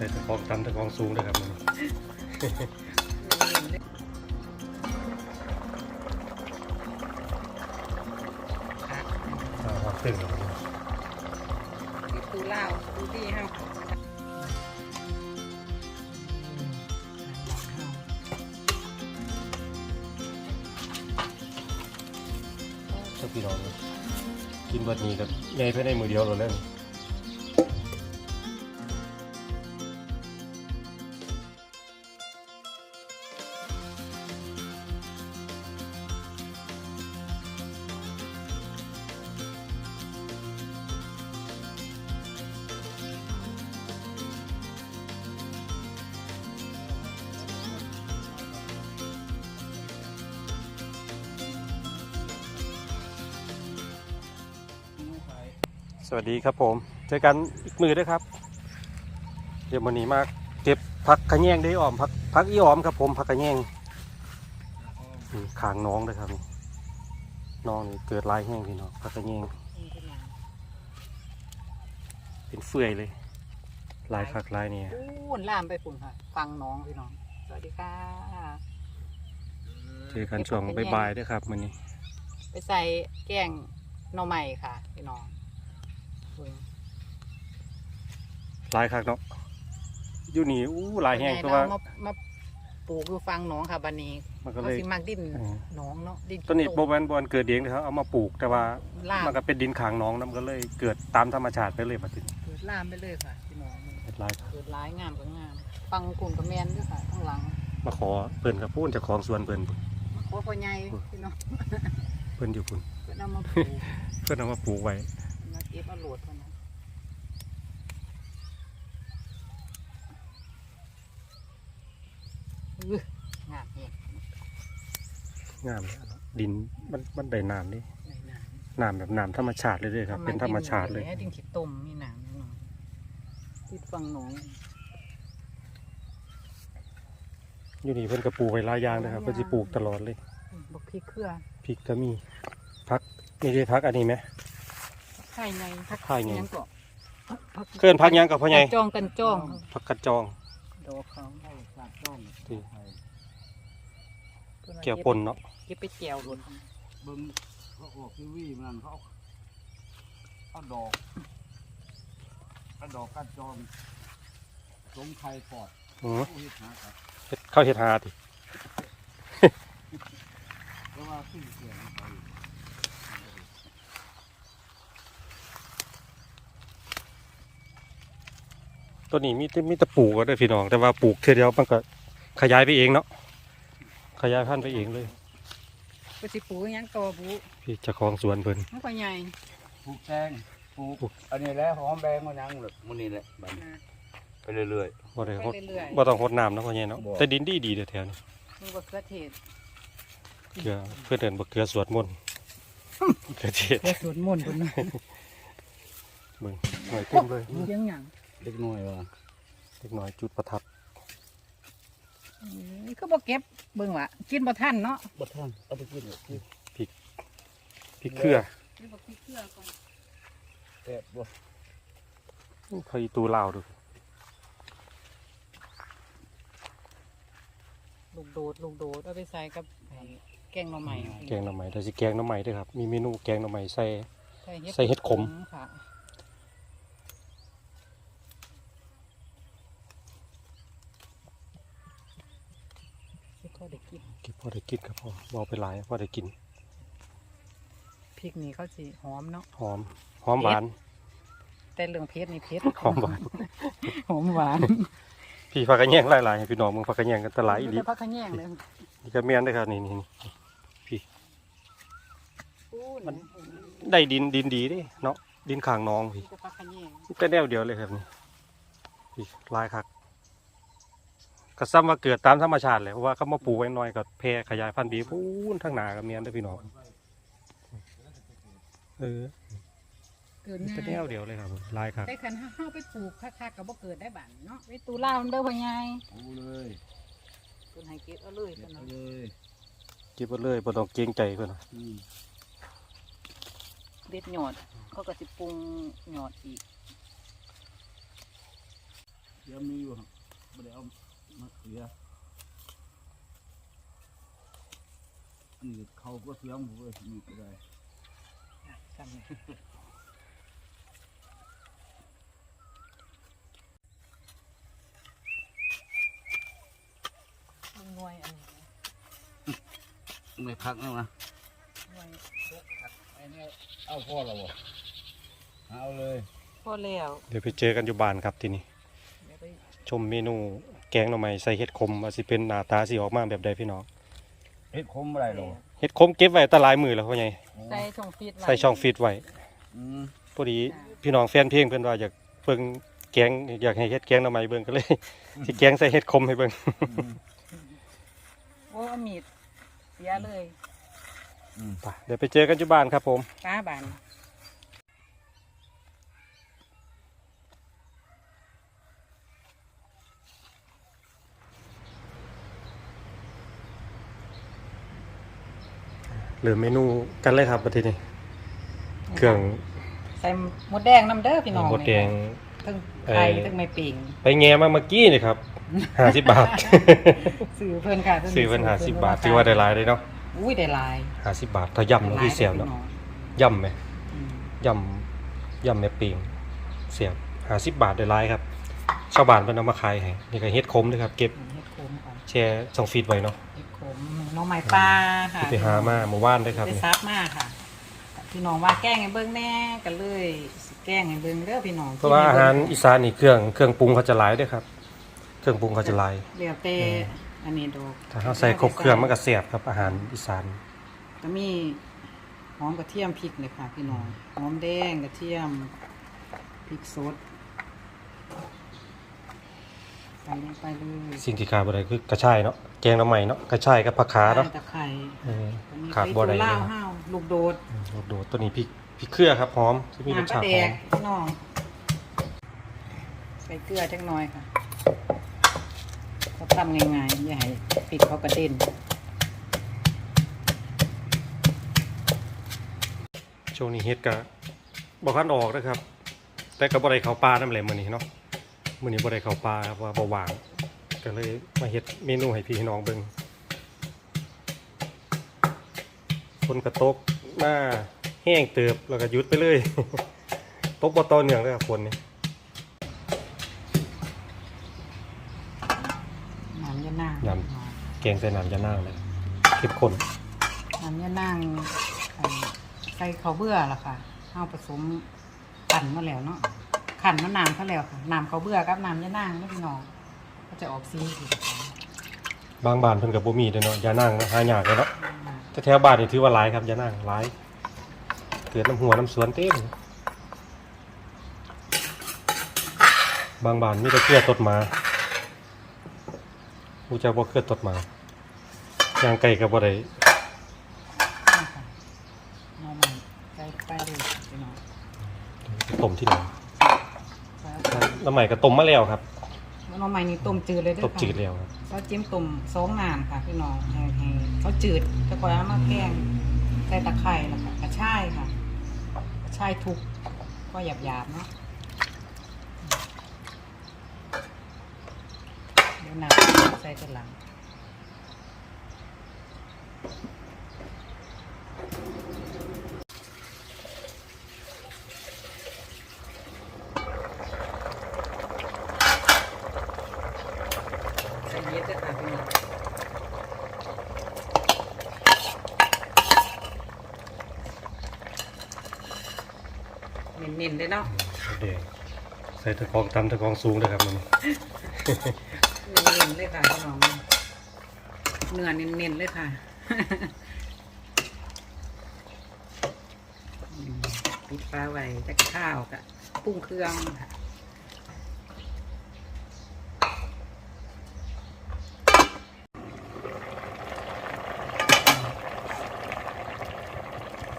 ใส่ตะกองตำตะกองสูงเลยครับมันครับอ่าครับตึงแล้วครับตูเล่าวตูดีเฮาเจ้าพี่น้องครับกินวันนี้กับไงเพื่อได้มือเดียวเราเล่น สวัสดีครับผม เจอกันอีกมือด้วยครับ เดี๋ยววันนี้มาเก็บผักกระแยงได้ออมผักผักอีออมครับผมผักกระแยงอืมขางน้องเลยครับนี่น้องนี่เกิดลายแห้งพี่น้องผักกระแยงเป็นเฟื่อยเลยลายผักลายเนี่ยอู้นล่ามไปฝุ่นค่ะ ฟังน้องพี่น้อง สวัสดีค่ะ เจอกันช่วงบ่ายๆด้วยครับวันนี้ ไปใส่แกงหน่อใหม่ค่ะพี่น้อง เบิ่งลายคักเนาะอยู่นี่อู้ลายแห้งไงเพราะว่าเนาะมามาปลูกอยู่ฟังน้องค่ะบันนี้มันก็เขาเลย สิมักดินอืมน้องเนาะดินต้นนี้โบขี้แมนบอลเกิดเองนะครับเอามาปลูกแต่ว่าล่ามมันก็เป็นดินขางน้องน้ำก็เลยเกิดตามธรรมชาติไปเลยบัดนี้เกิดล่ามไปเลยค่ะพี่น้องเป็นลายเกิดร้ายงามก็งามฟังกลุ่มกับแมนด้วยค่ะข้างหลังมาขอเพิ่นกับพูนเจากของสวนเพิ่นโอ้พ่อใหญ่พี่น้องเพิ่นอยู่พุ่นเพิ่นเอามาปลูก เพิ่นเอามาปลูกไว้มาเก็บเอาโหลดเท่านั้นอื้องามเองงามเลยอะเนาะดินมันมันได้น้ำนี่ในน้ำน้ำแบบน้ำธรรมชาติเลยเด้อครับ เป็นธรรมชาติเลยดินขีดต้มมีน้ำแน่นอนติดฟังหนองอยู่นี่เพิ่นก็ปลูกไว้หลายอย่างนะครับเพิ่นสิปลูกตลอดเลย บักพริกเครือพริกก็มีพักนี่ได้พักอันนี้ไหม ไข่ไงพักไข่ไงยังก็พักเคลื่อนพักหยังกับพ่อใหญ่กันจองกันจ้อง พักกระจอง ดอกเขาได้ฝากจ้องที่เพิ่นว่าเกี่ยวปนเนาะเก็บไปแก้วรถเบิ้งเขาออกทีวีมันเขาเอาเอาดอกเอาดอกกัดจอมสงไข่ปอดอือผู้เฮ็ดหาครับเฮ็ดเข้าเฮ็ดหาติเพราะว่าขึ้นเสียงไป ตัวนี้มีแต่มีแต่ปลูกก็ได้อพี่น้อง แต่ว่าปลูกเทื่อเดียวมันก็ขยายไปเองเนาะขยายพันธุ์ไปเองเลยไปสิปลูกอิหยังต่อปลูกพี่เจ้าของสวนเพิ่นมันก็ใหญ่ปลูกแตงปลูกอันนี้แหละหอมแบงมันยังเลยมันนี่แหละบัดนี้นะไปเรื่อย บ่ได้ไปหดเรื่อยบ่ต้องหดน้ำเนาะพ่อใหญ่เนาะบ่ แต่ดินดีดีๆเด้อแถวนี้ๆมันก็เกลือเทศเกลือเพื่อนเดินบ่เกลือสวดมนต์เกลือเทศเกลือสวนมนต์พุ่นนะมึงหน่อยเต็มเลย เลี้ยงหยังๆ เล็กน้อยว่าเล็กน้อยจุดประทัดนี่ก็บ่เก็บเบิ่งว่ากินบ่ทันเนาะบัดท่านเอาไปกินเลยที่พริกเครือนี่บ่พริกเกลือก่อนแซ่บบ่พออีตูลาวดูลูกโดดลูกโดดเอาไปใส่กับไอ้แกงหน่อไม้แกงหน่อไม้แต่สิแกงหน่อไม้ด้วยครับ มีเมนูแกงหน่อไม้ใส่ใส่เห็ดใส่เห็ดขมค่ะเฮ็ดพอได้กิน กินพ อได้กินครับพอบ่เอาไปหลายพอได้กิน พริกนี่เขาสิหอมเนาะ หอม หอมหวาน แต่เรื่องเผ็ดนี่เผ็ดหอมหวาน หอมหวาน พี่ผักกระแยงหลายๆให้พี่น้องมึงผักกระแยงกันตะหลายอีหลีแต่พักขะแยงเลยนี่ก็แม่นเด้อครับนี่นี่นี่อู้มันนี่ได้ดินดินดีเด้เนาะดินข้างน้องพี่แต่พักขะแยงก็แนวเดียวเลยครับนี่พี่ลายคัก ก็ซ้ำว่าเกิดตามธรรมชาติเลยเพราะว่าเขามาปลูกไว้น้อยก็แพร่ขยายพันธุ์ดีพูนทางหนากับเมียนได้อพี่น้องเออเกิดก็ง่ายแนวเดียวเลยครับลายคักได้คันเฮาไปปลูกคักๆก็บ่เกิดได้บัดเนาะไปตูล่าวมันเด้อพ่อใหญ่เอาเลยเพิ่นให้เก็บเอาเลยเก็เพิ่บนเอาเนาะเลยเก็บไว้เลยบ่ต้องเกรงใจเพิ่นน่ะอืมเด็ดหยอดเขาก็สิปรุงหยอดอีกขียวมีอยู่ครับไม่ได้เอา มาเสียอันนี้เขาก็เสียหมูเลยมีก็ได้จำเลยมึงหน่วยอันนี้ไม่พักนะมาหน่วยไอ้นี่เอาพ่อเราบ่เอาเลย พอแล้ว เดี๋ยวไปเจอกันอยู่บ้านครับที่นี่เดี๋ยวไป ชมเมนู แกงหน่อไม้ใส่เห็ดขมว่าสิเป็นหน้าตาสิออกมาแบบใดพี่น้องเฮ็ดคมอะไรหรอเห็ดขมเก็บไว้แตหลายมือแล้วพ่อใหญ่ใส่ช่องฟีดไว้ใส่ช่องฟีดไว้อืมพอดีพี่น้องแฟนเพลงเพิ่นว่าอยากเบิ่งแกงอยากให้เฮ็ดแกงหน่อไม้เบิ่งก็เลย สิแกงใส่เห็ดขมให้เบิ่งอืมโอ้เอามีดเสียเลย อืม ไปเดี๋ยวไปเจอกันอยู่บ้านครับผม ป้าบาน หลือเมนูกันเลยครับประเทศนี้เครื่องใส่หมดแดงน้ำเด้อพี่น้องหมดแดงทั้งไข่เอ่อทั้งไม่ปิ่งไปแง่มาเมื่อกี้นี่ครับ50บาทซื้อเพิ่นค่ะซื้อเพิ่น50บาทถือว่าได้หลายเลยเนาะอุ้ยได้หลาย50บาทถ้าย่ำเนาะพี่เสียบเนาะย่ำไหมอืมย่ำย่ำแม่ปิงเสียบ50บาทได้หลายครับชาวบ้านเพิ่นเอามาขายให้นี่ก็เฮ็ดขมด้วยครับ เก็บเฮ็ดโคมก่อนแช่ช่องฟีดไว้เนาะ เฮ็ดโคมน้องไม้ปลาค่ะที่ไปหามาเมื่อวานด้วยครับได้นี่ซับมาค่ะ พี่น้องว่าแกล้งให้เบิ่งแน่ก็เลยสิแกล้งให้เบิ่งเด้อพี่น้องเพราะว่าอาหารอีสานนี่เครื่องเครื่องปรุงเขาจะหลายด้วยครับ เครื่องปรุงเขาจะหลายเดี๋ยวแต่อันนี้ดอกถ้าเราใส่ครบเครื่องมันก็เสียบครับอาหารอีสานก็มีหอมกระเทียมพริกเลยค่ะพี่น้องหอมแดงกระเทียมพริกสดใส่ลงไปเลยสิ่งที่ขาดบ่ได้คือกระชายเนาะแกงหน้ำใหม่เนาะกระชายกับผักขาเนาะตะไคร้เอออันนี้ขาดบ่ได้ไข่เลยตัวคล่าวรับห้าวลูกโดดอืมโดดโดดตัวนี้พริกพริกเครือครับหอมที่มีรสน้ำปลาชาติแดหอกมพี่น้องใส่เกลือจักหน่อยค่ะเขาทำง่ายๆอย่าให้พริกเขากระเด็นช่วงนี้เฮ็ดก็บ่คันออกนะครับ แต่ก็บ่ได้เข้าป่านำแหละมื้อนี้เนาะ มื้อนี้บ่ได้เข้าป่าครับว่าบ่ว่างก็เลยมาเฮ็ดเมนูให้พี่น้องเบิ่งฝนก็ตกมาแห้งเติบแล้วก็หยุดไปเลยตกบ่ต่อเนื่องเลยครับฝนนี่น้ำยะนางน้ำแกงใส่น้ำยะนางเลยเข้มข้นน้ำยะนางใส่ใส่ข้าวเบื่อล่ะค่ะเอาผสมปั่นมาแล้วเนาะ ขันมะนาวเขาแล้วค่ะน้ำข้าวเบื่อกับน้ำยะนางนี่พี่น้องก็จะออกสีสีขาวบางบ้านเพิ่นก็บ่มีเด้อเนาะยานางเนาะหายากเลยเนาะแต่แถวบ้านนี่ถือว่าหลายครับยานางหลายเกิดน้ำหัวน้ำสวนเต็มบางบ้านมีแต่เกลือตดหมาผู้เจ้าบ่เกลือตดหมาย่างไก่ก็บ่ได้นี่ค่ะน้ำมันใส่ไปเลยพี่น้องต้มที่ไหนใส่ น้ำใหม่ก็ต้มมาแล้วครับน้ำใหม่นี่ต้มจืดเลยเด้อต้มค่ะจืดแล้วครับเขาจิ้มต้มสองนานค่ะพี่น้องให้ให้เขาจืดจะก่อนเอามาแกงใส่ตะไคร้แล้วค่ะกระชายค่ะกระชายทุกก็หยาบๆเนาะเดี๋ยวน้ำใส่กันหลังใส่เย็ดด้วยค่ะพี่น้อง เน้นๆเลยเนาะเดี๋ยวใส่ตะกรองตำตะกรองสูงเลยครับมันเน้นๆเลยค่ะพี่น้องเนื้อเน้นๆเลยค่ะอืมปิดปลาไว้จะข้าวกับปรุงเครื่องค่ะ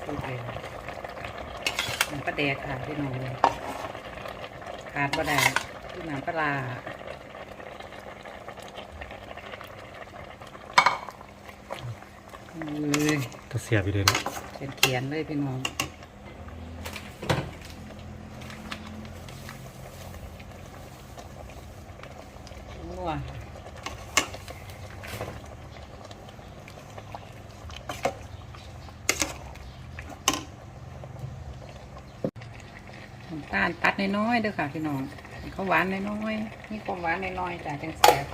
สูตรเลยน้ำปลา แดกค่ะพี่น้องขาดปลาแดกคือน้ำปลาร้าเอ้ย ก็เสียบอยู่เด้อเนาะเขียนเขียนๆเลยพี่น้อง น้ำ ตาลตัดน้อยๆเด้อค่ะพี่น้องให้เขาหวานน้อยๆมีความหวานน้อยๆจ้ะจังแสบ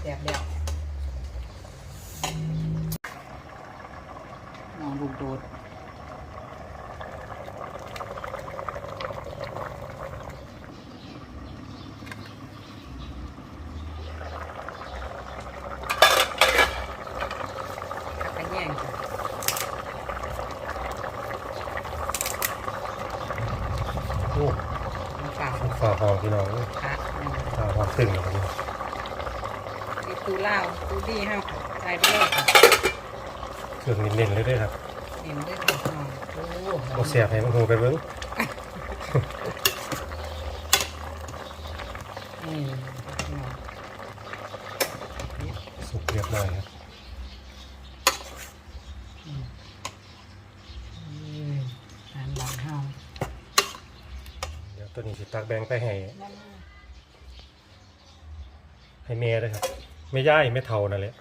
แซ่บแล้วมองลูกโดด ผักกระแยงจ้ะ โอ้ น้ำปลา ฝ่าหอง พี่น้องผักฝ่าหองตึงเลยครับดิตูเหล้าตูดีห้าใส่ไปเลยค่ะเครื่องเน้นๆเลยเด้วยครับเห็นด้วยค่ะน้องโอ้โอเสียบให้มันหูไปเบิ้ง นี่พี่น้อง สุกเรียบร้อยครับ อืมอาหารหลังเฮา เดี๋ยวตัว นี้สิตักแบงไปให้ให้เมียด้วยครับไม่ย่ายไม่เท่านั่นแหละ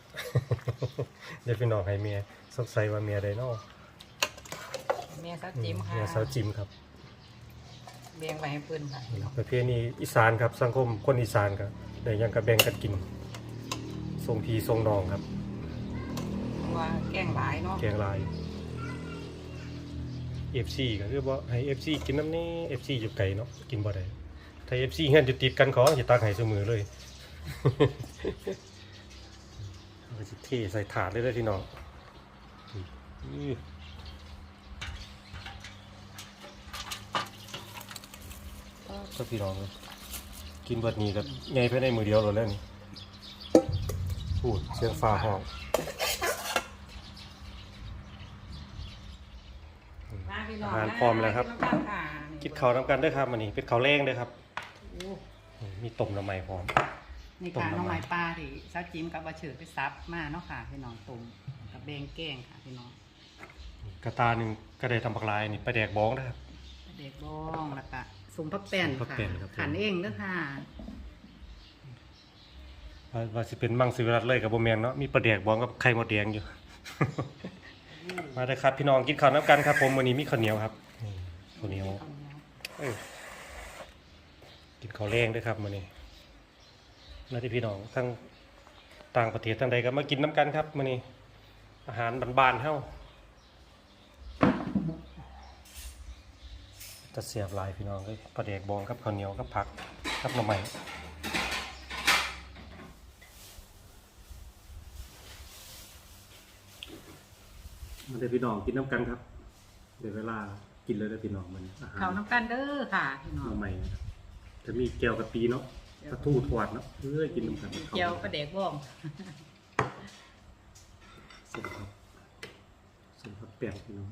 เดี๋ยวพี่น้องให้เมียสงสัยว่าเมียไดโนแม่ซัดจิ้มค่ะเมียสาวจิมครับเบียงไว้ให้เพื่อนค่ะพี่น้องประเพณีอีสานครับสังคมคนอีสานครับได้หยังกับแบ่งกันกินทรงพีทรงนองครับเพราะว่าแกงหลายเนาะแกงลาย FC ก็คือว่าให้ FC กินน้ำนี้ FC อยู่ไกลเนาะกินบ่ได้ ถ้า FC เฮือนอยู่ติดกันเขาจะตักให้เสมอเลยเอาไปสิเทใส่ถาดเลยเด้อพี่น้องอื้อก็พี่น้องเลยกินเบิดนี้ก็ไงภายในมือเดียวเลยแล้วนี่พูดเสียงฟ้าห้องมาพี่น้องอาหารพร้อมแล้วครับ กินน้ำกันค่ะกินข้าวน้ำกันด้วยครับมันนี้เป็นข้าวแรงด้วยครับโอ้ มีต้มน้ำมันพร้อมนี่ต้มค่ะน้ำมันน้องไม้ปลาที่ซัดจิ้มกับบะเฉิดไปซับมาเนาะค่ะพี่น้องตุ่มกับเบงแกงค่ะพี่น้องกระตาหนึ่งก็ได้ทำปักลายนี่ไปแดกบ้องนะครับเด็กบ้องแล้วก็สุ่มพักแป้นสุ่มผักค่ะแป้นครับขันเองเด้อค่ะว่าว่าสิเป็นมังสวิรัตเลยกับโบแมนเนาะมีปลาแดกบ้องกับไข่มดแดงอยู่ มาเลยครับ พี่น้องกินข้าวน้ำกันครับ ผมวันนี้มีข้าวเหนียวครับนี่ข้าวเหนียวเอ้ย กินข้าวแรงด้วยครับวันนี้นาที่พี่น้องทั้งต่างประเทศทั้งใดก็มากินน้ำกันครับวันนี้อาหารบ้านๆเฮ้าจะเสียบหลายพี่น้องเลยปลาแดกบองกับข้าวเหนียวกับผักกับหน่อไม้มาเดี๋ยวพี่น้องกินน้ำกันครับเดี๋ยวเวลากินเลยเด้อพี่น้องมันอาหารเขาน้ำกันเด้อค่ะพี่น้หองน่อไม้นะครับ จะมีแก้วกะปีเนาะกระทู้ทอดเนาะเอ้ยกินน้ำกันเจียวปลาเด็กบ้องเสร็จครับเสร็จครับแป้งพี่น้อง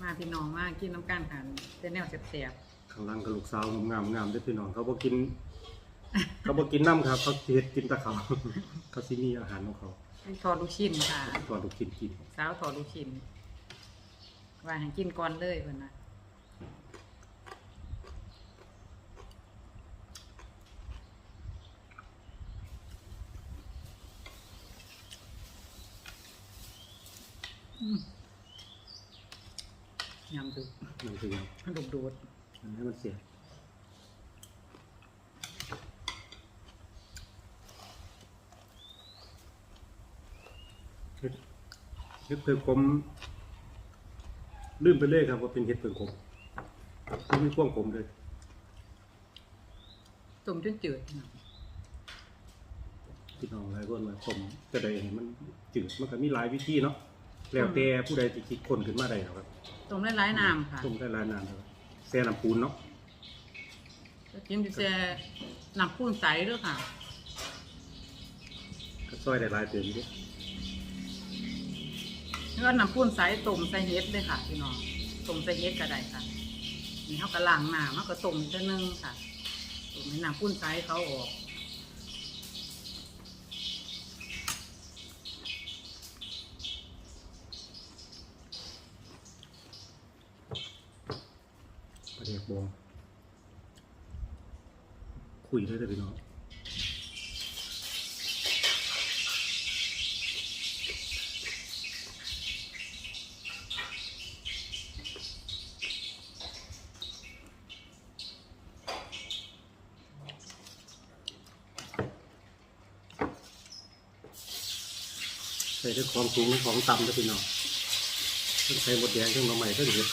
มาพี่น้องมากินน้ำกันค่ะเป็นแนวเสียบข้างล่างกับลูกสาวงามๆงามด้วยพี่น้องเขาบอกกิน เขาบอกกินน้ำครับเขาเฮ็ดกินแตะเขาเขาซิมีอาหารของเขาๆทอดลูกชิ้นค่ะตอนลูกกินกินสาวทอดลูกชิ้นว่าให้กินก่อนเลยเพิ่นนะ ยำดูมันคือยังมันดุดูดมันให้มันเสียเฮ็ดเฮ็ดเพิ่มผมลืมไปเลยครับว่าเป็นเฮ็ดเพิ่มผมไม่มีความผมเลยตุ่มจนจืดนะพี่น้องหลายคนว่าผมจะได้ให้มันจืดมันก็มีหลายวิธีเนาะ แล้วแต่ผู้ใดที่คิดคนขึ้นมาได้ครับตุ่มหลายๆน้ำค่ะต้มได้หลายนานครับแซ่น้ำปูนเนาะจะกินจะแซ่น้ำปูนใสด้วยค่ะก็ซอยได้หลายเติมอยู่เด้แล้วก็น้ำปูนใสต้มใส่เฮ็ดเลยค่ะพี่น้องต้มใส่เฮ็ดก็ได้ค่ะนี่เขาก็ล้างน้ำเขาก็ต้มอีกเท่านึงค่ะต้มให้น้ำปูนใสเขาออก แหกบองคุยเลยเด้อพี่น้องใส่ด้วยของสูงและของต่ำเด้อพี่น้องเพิ่งใส่หมดแดงเพิ่งมาใหม่ก็เห็ด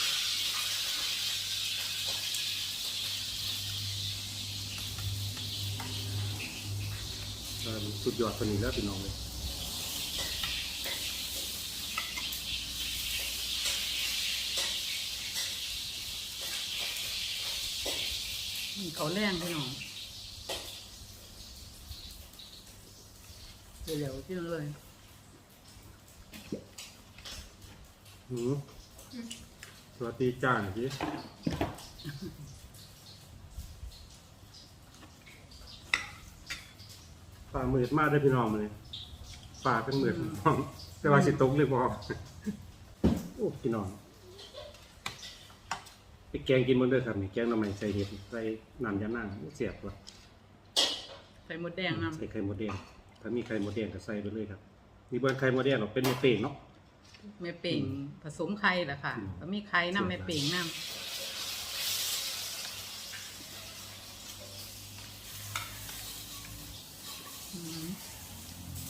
เอ่อ สุดยอดคนนี้แล้วพี่น้องเลยนี่เขาแรงพี่น้องเร็วๆที่เลยหืมสวัสดีจ้าหน่อยพี่ ฝ่ามืดมากเลยพี่น้องเลยฝ่าเป็นมืดพี่น้อง แต่ว่าสิตกเลยบอกโอ้พี่น้องไปแกงกินมันเด้อครับนี่แกงหน้ำมันใส่เห็ดใส่น้ำยานั่งเสียบว่ะใส่หมดแดงน้ใส่ไข่มดแดงถ้ามีไข่มดแดงก็ใส่ไปเลยครับมีเบิร์ไข่มดแดงเราเป็นเมเป้งเนาะำแม่เป่งผสมไข่แหละค่ะอืมก็มีไข่น้ำแม่เป่งน้ำอืม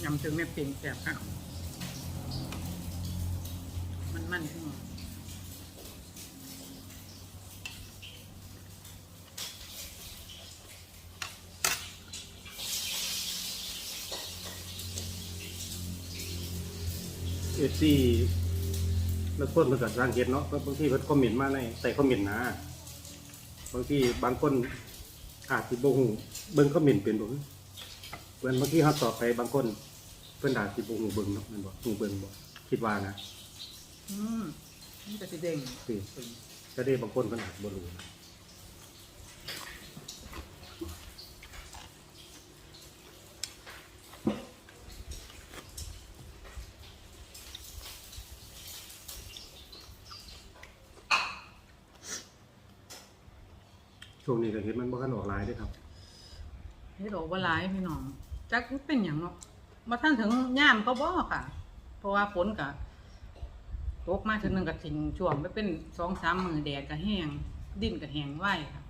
ยำถึงแม่เป่งแซ่บค่ะมันมันขึ้นมาเอฟซีแล้วคนมันก็สร้างเห็ดเนาะบางทีเพิ่นคอมเมนต์มาในใส่คอมเมนต์นะบางทีบางคนอาจสิบ่ฮู้เบิ่งคอมเมนต์เป็นบ่เพิ่นบางทีเฮาตอบไปบางคน พิ่นอาจสิบ่ฮู้เบิ่งเนาะแม่นบ่ฮู้เบิ่งบ่คิดว่านะอืมมันจะสิเด้งคือก็ได้บางคนเพิ่นอาจบ่รู้นะช่วงนี้ก็เห็นมันบ่คันออกหลายเด้อครับ เฮ็ดออกว่าหลายพี่น้องจักเป็นหยังเนาะ มาท่านถึงย่ามก็บ่ค่ะ เพราะว่าฝนก็ตกมาถึงนึงก็ทิ้งช่วงไปเป็นสองสามมือแดดก็แห้งดินก็แห้งไว้ค่ะ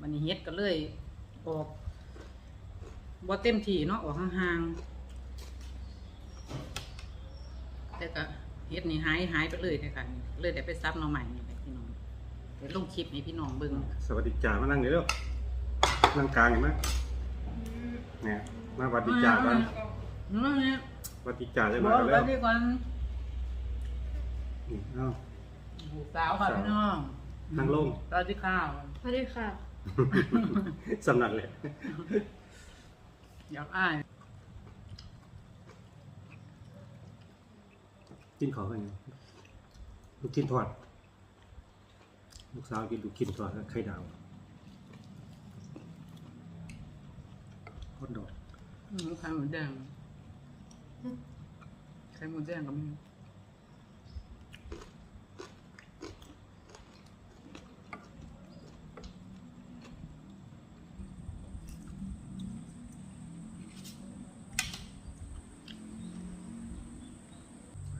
วันนี้เฮ็ดก็เลยออกบ่เต็มที่เนาะออกห่างๆแต่ก็เฮ็ดนี่หายหายไปเลยเลยค่ะเลยได้ไปซับหน่อใหม่นี่แหละพี่น้องเดี๋ยวลงคลิปให้พี่น้องเบิ่งสวัสดีจ่ามานั่งเดี๋ยวเร็วนั่งกลางเห็นไหมเนี่ยมาสวัสดีจ่ากันอื มเนี่ยสวัสดีจ่าได้บมาอกกันกัแล้นวดีก่อนอืมเอ้าบุสาวค่ะพี่น้องนั่งลง ตอนที่ข้าว สวัสดีค่ะ สำนักเลยอยากอ้ายกินของกันยังลูกชิ้นทอด ลูกสาวกินลูกชิ้นทอดกับไข่ดาวฮอตดอกอืมไข่หมูแดง ไข่หมูแดงก็มี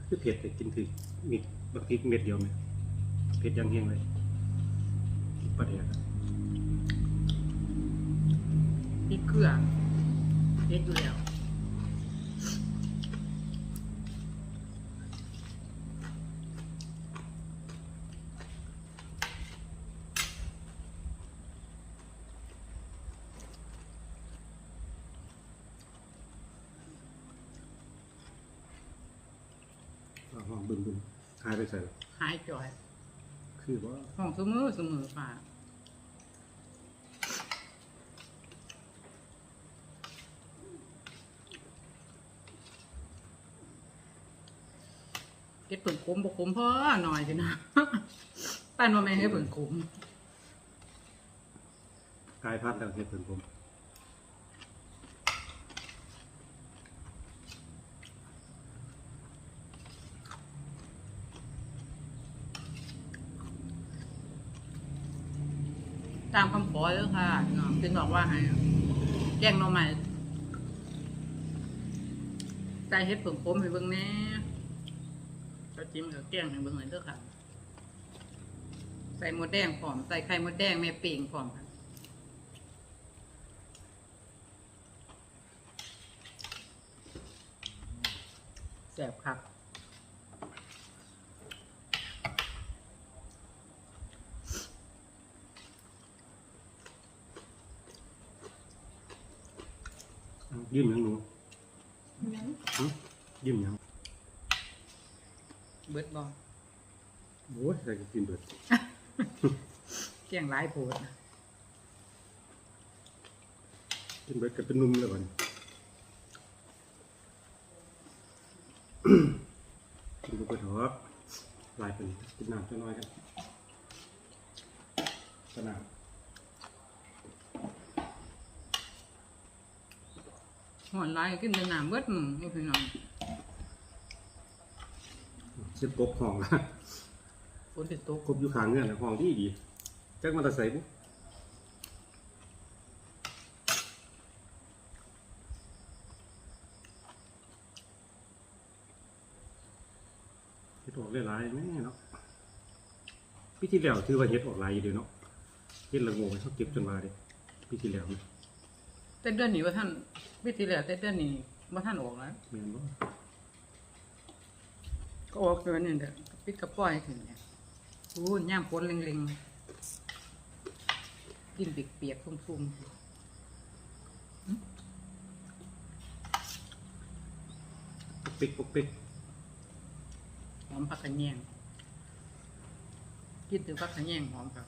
คือเผ็ดแต่กินถือมีบักพริกเม็ดเดียวไหมเผ็ดอยังเฮงเลยพริกปลาแดกอะพริกเกลือเผ็ดอยู่แล้ว เอาห้องบึ้งบึ้งหายไปใส่ละ หายจ่อย คือว่า ห้องเสมอเสมอป่าเก็ดเปิ่นขมบ่ขมพ่อหน่อยสินะป้านว่าแม่ให้เปิ่นขม กายพัดแล้วเห็ดเป็นผมามคำขอเลยค่ะพี่น้องเป็นบอกว่าให้แกงหน่อไม้ใส่เฮ็ดผงผมให้เบิ่งแหน่ก็จิ้มกับแกงให้เบิ่งหน่อยเด้อค่ะ ใส่หมดแดงพร้อม ใส่ไข่หมดแดงแม่เป่งพร้อมค่ะแซ่บครับ ยิ้มยังหนูหึยิ้มยังเบิดบอโอ้ยใส่กินเบิดเกี่ยงหลายโพดนะกินเบิดกับเป็นนุ่มเลยวันกินเบิดหอกลายเป็นกินน้ำจะน้อยกันสนาม หอนหลายกินแต่น้ำเบิดมึงนี่พี่น้องเช็ดกบห้องละฝนติดตกกบอยู่ข้างเงื่อนน่ะห้องที่ดีจักมันตะใส่บุ๊เฮ็ดออกหลายๆแม่เนาะปีที่แล้วถือว่าเฮ็ดออกหลายอยู่เด้เนาะเฮ็ดละโงงเขาเก็บจนว่าเด้ปีที่แล้วนี่ แต่เดือนนี้ว่าท่านวิธีแล้วแต่เดือนนี้ว่าท่านออกแล้วแม่นบ่ก็ออกเดือนนี้เด้อปิดกระป๋อยถึงเนี่ยอู้ย่ามฝนเล็งๆกินเปียกๆฟุ้งปุ๊กปิ๊กปุ๊กปิ๊กๆหอมผักกระแยงกินถึงผักกระแยงหอมครับ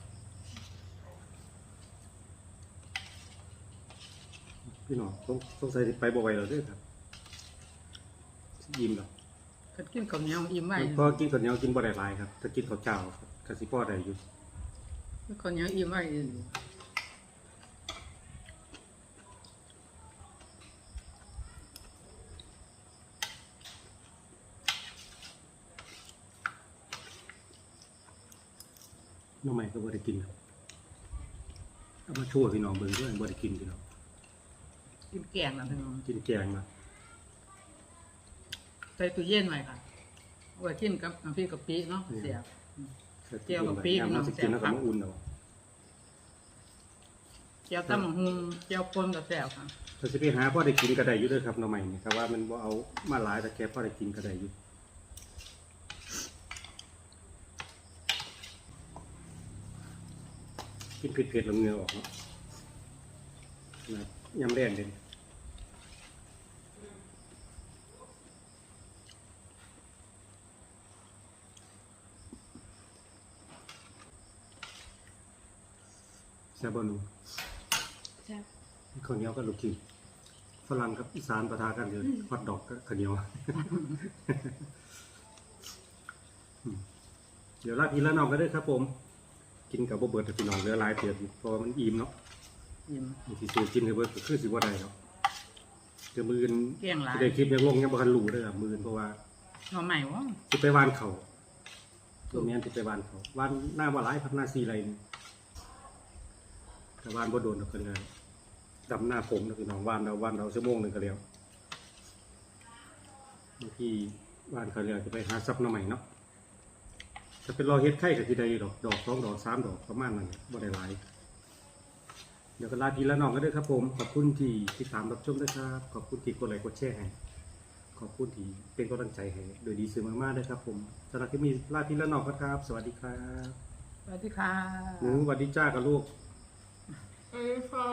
พี่น้องต้องต้องใส่ไปบ่ไหวแล้วเด้อครับยิ้มแล้วก็กินข้าวเหนียวอิ่มไว้พอกินข้าวเหนียวกินบ่ได้หลายครับถ้ากินข้าวเจ้าครับก็สิพอได้อยู่ข้าวเหนียวอิ่มไว้น้องใหม่ก็บ่ได้กินครับเอามาช่วยพี่น้องเบิ่งด้วยบ่ได้กินพี่น้อง กินแกงนะพี่น้องกินแกงมาใส่ตู้เย็นไว้ค่ะเอาไว้กินกับน้ำพริกกะปิเนาะเสียบแก้วกับปีกยามเราสิกินแล้วก็มาอุ่นเอาเจียวตำบักหุงเจียวปนกับแซ่บค่ะถ้าสิไปหาพ่อได้กินก็ได้อยู่เด้อครับน้องใหม่นี่ครับว่ามันบ่เอามาหลายแต่แค่พ่อได้กินก็ได้อยู่กินเผ็ดๆแล้วเหงื่อออกเนาะนะยำแรงเด่น ซ่บบ่หนูแซ่บข้าวเหนียวกับลูกชิ้นฝรั่งกับอีสานประทากันเลยฮอตดอกกับข้าวเหนียวอืมเดี๋ยวลาพี่ละน้องก็ได้ครับ ผม กินกับบ่เบิดแต่พี่น้องเหลือหลายเตียเพราะว่ามันอิ่มเนาะอิ่มบางทีซื้อกินให้เบิดก็คือสิบ่ได้เนาะเดี๋ยวมืออนเกลี้ยงหลาย สิได้คลิปยังลงยังบ่ทันรู้เด้อครับมืออนเพราะว่าหน่อใหม่วะสิไปวานเขาตัวเมียนสิไปวานเขาวานหน้าบ่หลายพักหน้าซีไรนี่ แต่วานบ่โดนดอกกันเลยดำหน้าผมนะพี่น้องวานเราวานเราชั่วโมงหนึงก็แล้วบางทีบ้านเขาเรียกจะไปหาซับหน้ำใหม่เนาะจะเป็นรอเฮ็ดไข่กับทีใดดอกดอกสองดอกสามดอกประมาณนั้นบ่ได้หลาย เดี๋ยวก็ลาพี่ละน้องก็ด้วยครับผม ขอบคุณที่ติดตามรับชมด้วยครับ ขอบคุณที่กดไลค์กดแชร์ให้ขอบคุณที่เป็นกำลังใจให้โดยดีสื่อมากๆด้วยครับผมสำหรับที่มีลาพี่ละน้องครับ สวัสดีครับ สวัสดีค่ะหนูสวัสดีจ้ากับลูก เออค่ะ